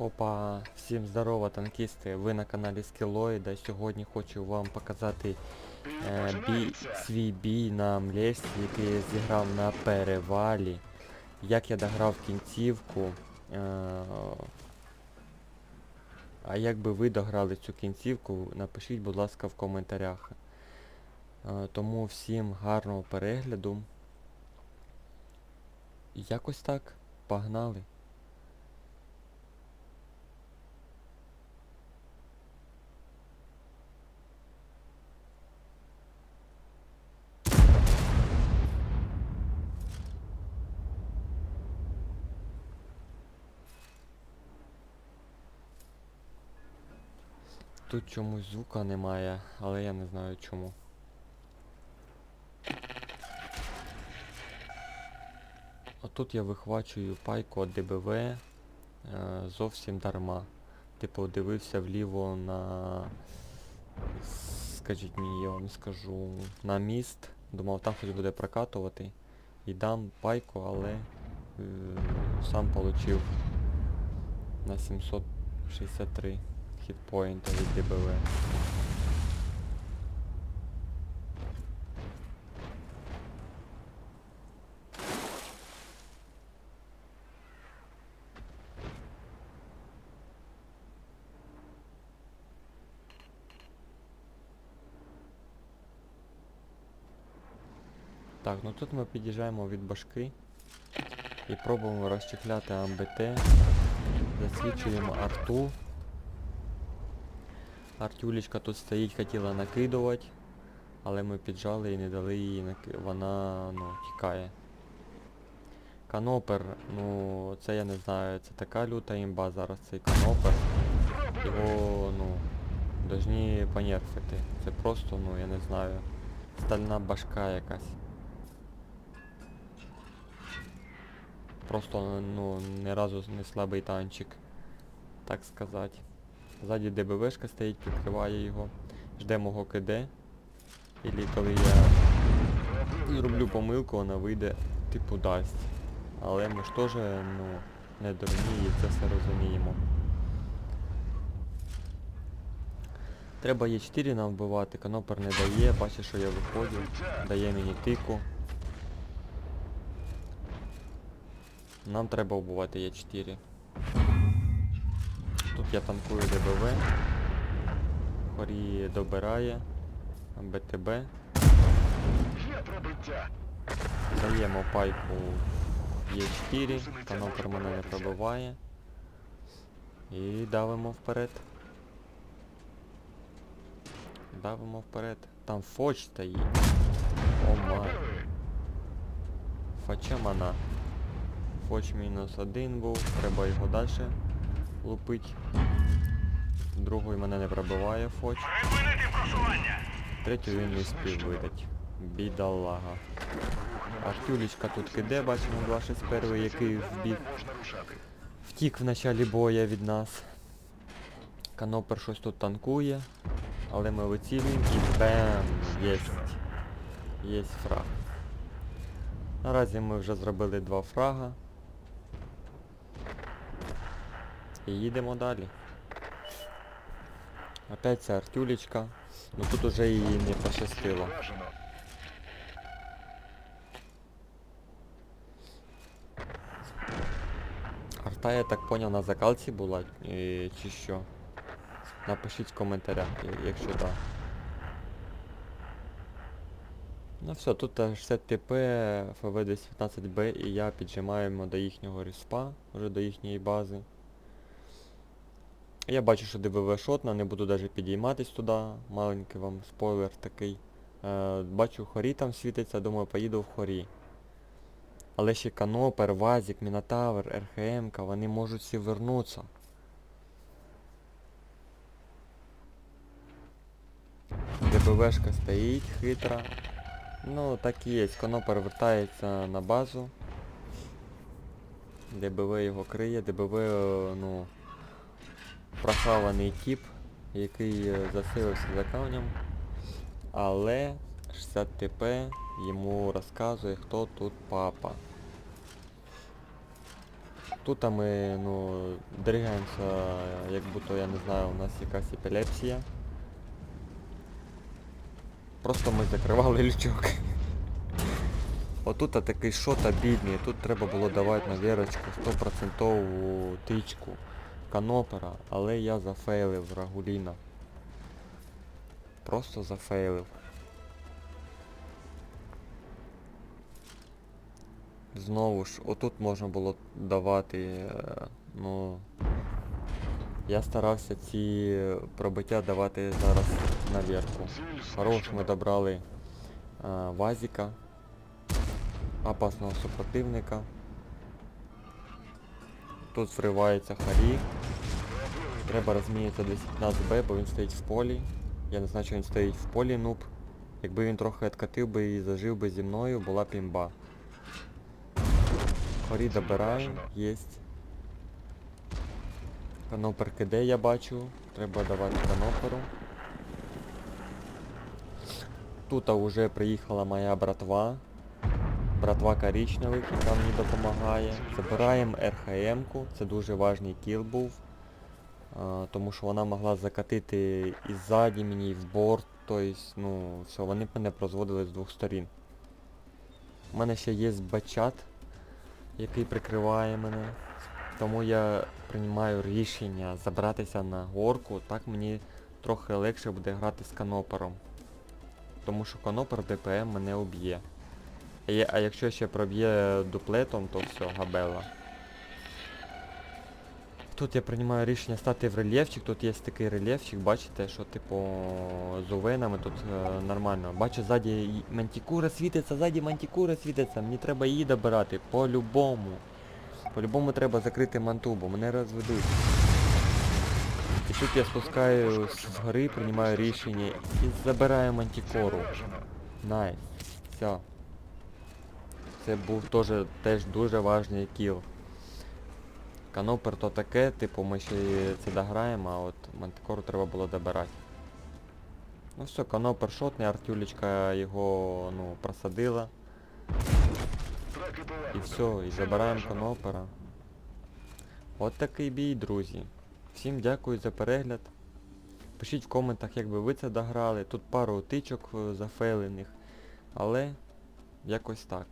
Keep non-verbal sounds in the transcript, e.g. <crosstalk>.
Опа, всім здорово, танкісти! Ви на каналі Скілоїда. Сьогодні хочу вам показати е, бій, свій бій на Млєсті, який я зіграв на перевалі. Як я дограв кінцівку. Е, а як би ви дограли цю кінцівку, напишіть, будь ласка, в коментарях. Е, тому всім гарного перегляду. Якось так. Погнали. Тут чомусь звука немає, але я не знаю чому. Отут я вихвачую пайку ДБВ е, зовсім дарма. Типу дивився вліво на. Скажіть мені, я вам скажу, на міст. Думав, там хтось буде прокатувати. І дам пайку, але е, сам получив на 763 хітпоінта від ДБВ. Так, ну тут ми під'їжджаємо від башки і пробуємо розчехляти АМБТ. Засвічуємо арту. Артюлечка тут стоїть, хотіла накидувати, але ми піджали і не дали їй наки... Вона ну, тікає. Канопер, ну це я не знаю, це така люта імба зараз цей канопер. Його, ну, должні понерфити. Це просто, ну, я не знаю, стальна башка якась. Просто, ну, ні разу не слабий танчик, так сказати. Ззаді ДБВшка стоїть, підкриває його. Жде мого КД. І коли я зроблю помилку, вона вийде, типу дасть. Але ми ж теж, ну, не дурні і це все розуміємо. Треба Е4 нам вбивати, канопер не дає, бачиш, що я виходжу, дає мені тику. Нам треба вбивати Е4. Тут я танкую ДБВ. Хорі добирає. БТБ. Є пробиття. Даємо пайку Е4. Канопер мене не пробиває. І давимо вперед. Давимо вперед. Там фоч стоїть. О май. Фача мана. Фоч мінус один був, треба його далі лупить. Другий мене не пробиває фоч. Третю він не спів видать. Бідолага. Артюлечка тут киде, бачимо 261, який вбіг. Втік в началі боя від нас. Канопер щось тут танкує. Але ми вицілюємо і бем! Єсть. Єсть фраг. Наразі ми вже зробили два фрага. І їдемо далі. Опять ця артюлечка. Ну тут уже її не пощастило. Арта, я так поняв, на закалці була, е, чи що? Напишіть в коментарях, якщо так. Ну все, тут е, 60 ТП, ФВ-19Б і я піджимаємо до їхнього респа, вже до їхньої бази. Я бачу, що ДБВ шотна, не буду навіть підійматись туди, маленький вам спойлер такий. Е, бачу хорі там світиться, думаю, поїду в хорі. Але ще Канопер, Вазік, Мінотавр, РХМ, вони можуть всі вернутися. ДБВшка стоїть хитра. Ну, так і є. Конопер вертається на базу. ДБВ його криє, ДБВ, ну, прохаваний тип, який е, засилився за камнем. Але 60 ТП йому розказує, хто тут папа. Тут ми, ну, дригаємося, як будто, я не знаю, у нас якась епілепсія. Просто ми закривали лючок. <laughs> Отут такий шота бідний, тут треба було давати на вірочку 100% тичку канопера, але я зафейлив Рагуліна. Просто зафейлив. Знову ж, отут можна було давати, е, ну. Я старався ці пробиття давати зараз наверху. Хорош, ми добрали е, Вазіка, опасного супротивника. Тут вривається Харі. Треба розмінятися 215Б, бо він стоїть в полі. Я не знаю, що він стоїть в полі, нуб. Якби він трохи відкатив би і зажив би зі мною, була б імба. Хорі добираємо, єсть. Канопер киде, я бачу. Треба давати каноперу. Тут вже приїхала моя братва. Братва коричневих, яка мені допомагає. Забираємо РХМ-ку, це дуже важний кіл був. Тому що вона могла закатити і ззаді мені, і в борт. Тобто, ну, все, вони мене прозводили з двох сторін. У мене ще є бачат, який прикриває мене. Тому я приймаю рішення забратися на горку, так мені трохи легше буде грати з канопером. Тому що канопер ДПМ мене уб'є. А, якщо ще проб'є дуплетом, то все, габела. Тут я приймаю рішення стати в рельєфчик, тут є такий рельєфчик, бачите, що типу з увенами тут е, нормально. Бачу ззаді мантікура світиться, ззаді мантікура світиться, мені треба її добирати, по-любому. По-любому треба закрити манту, бо мене розведуть. І тут я спускаюсь згори, приймаю рішення і забираю мантікору. Найс. Все. Це був теж, теж дуже важний кіл. Канопер то таке, типу ми ще це дограємо, а от мантикору треба було добирати. Ну все, канопер шотний, артюлечка його ну, просадила. І все, і забираємо канопера. От такий бій, друзі. Всім дякую за перегляд. Пишіть в коментах, як би ви це дограли. Тут пару тичок е, зафейлених. Але якось так.